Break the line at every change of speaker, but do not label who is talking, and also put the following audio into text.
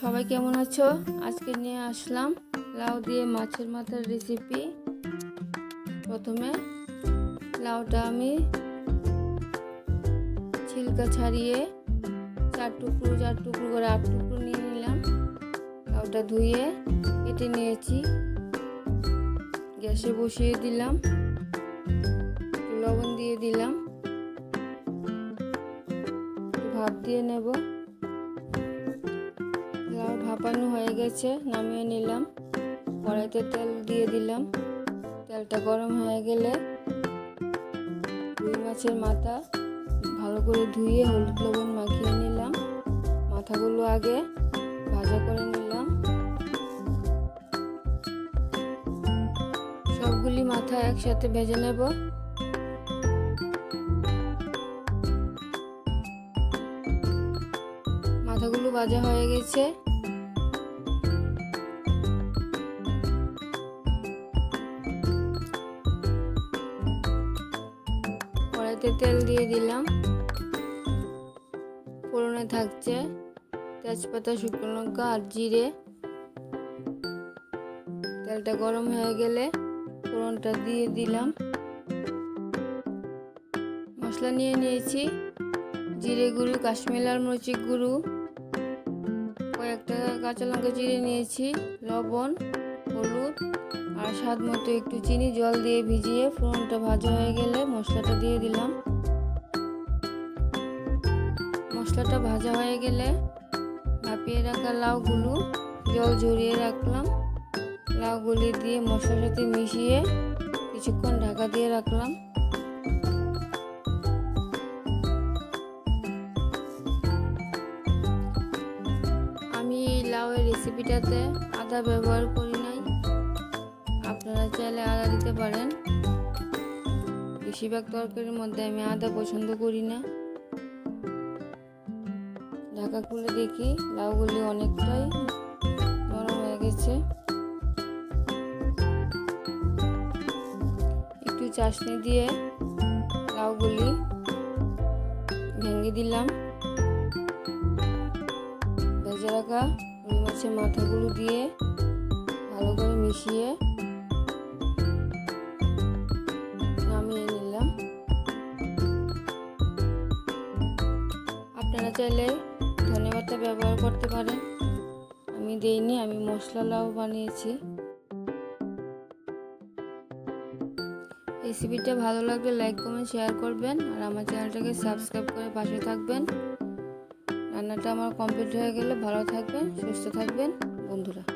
সবাই কেমন আছো? আজকে নিয়ে আসলাম লাউ দিয়ে মাছের মাথার রেসিপি প্রথমে লাউটা আমি ছিলকা ছাড়িয়ে চার টুকরো চার টুকরো করে আট টুকরো নিয়ে নিলাম। লাউটা ধুয়ে কেটে নিয়েছি। গ্যাসে বসিয়ে দিলাম। লবণ দিয়ে দিলাম। ভাত দিয়ে নেব। ভাপানো হয়ে গেছে, নামিয়ে নিলাম। কড়াইতে তেল দিয়ে দিলাম। তেলটা গরম হয়ে গেলে রুই মাছের মাথা ভালো করে ধুয়ে হলুদ লবণ মাখিয়ে নিলাম। মাথাগুলো আগে ভাজা করে নিলাম। সবগুলি মাথা একসাথে ভেজে নেব। মাথাগুলো ভাজা হয়ে গেছে। কড়াইতে তেল দিয়ে দিলাম। ফোড়নে থাকছে তেজপাতা, শুকনো লঙ্কা আর জিরে। তেলটা গরম হয়ে গেলে ফোড়নটা দিয়ে দিলাম। মশলা নিয়ে নিয়েছি জিরে গুঁড়ো, কাশ্মীর লাল মরিচের গুঁড়ো। কয়েকটা কাঁচা লঙ্কা জিরে নিয়েছি, লবণ। হলুদ আর স্বাদ মতো একটু চিনি, জল দিয়ে ভিজিয়ে ফোড়নটা ভাজা হয়ে গেলে মশলাটা দিয়ে দিলাম। মশলাটা ভাজা হয়ে গেলে ভাপিয়ে রাখা লাউগুলো, জল ঝরিয়ে রাখলাম। লাউগুলি দিয়ে মশলার সাথে মিশিয়ে কিছুক্ষণ ঢাকা দিয়ে রাখলাম। আমি এই লাউয়ের রেসিপিটাতে আদা ব্যবহার করি আপনারা চাইলে আদা দিতে পারেন। বেশিরভাগ তরকারির মধ্যে আমি আদা পছন্দ করি না। ঢাকা খুলে দেখি, লাউগুলি অনেকটাই নরম হয়ে গেছে। একটু চাশনি দিয়ে লাউগুলি ভেঙে দিলাম। ভেজে রাখা রুই মাছের মাথাগুলো দিয়ে ভালো করে মিশিয়ে চাইলে ধনেপাতা ব্যবহার করতে পারেন। আমি দেইনি, আমি মশলা লাউ বানিয়েছি। রেসিপিটা ভালো লাগলে লাইক, কমেন্ট, শেয়ার করবেন আর আমার চ্যানেলটাকে সাবস্ক্রাইব করে পাশে থাকবেন। রান্নাটা আমার কমপ্লিট হয়ে গেলে ভালো থাকবেন, সুস্থ থাকবেন, বন্ধুরা।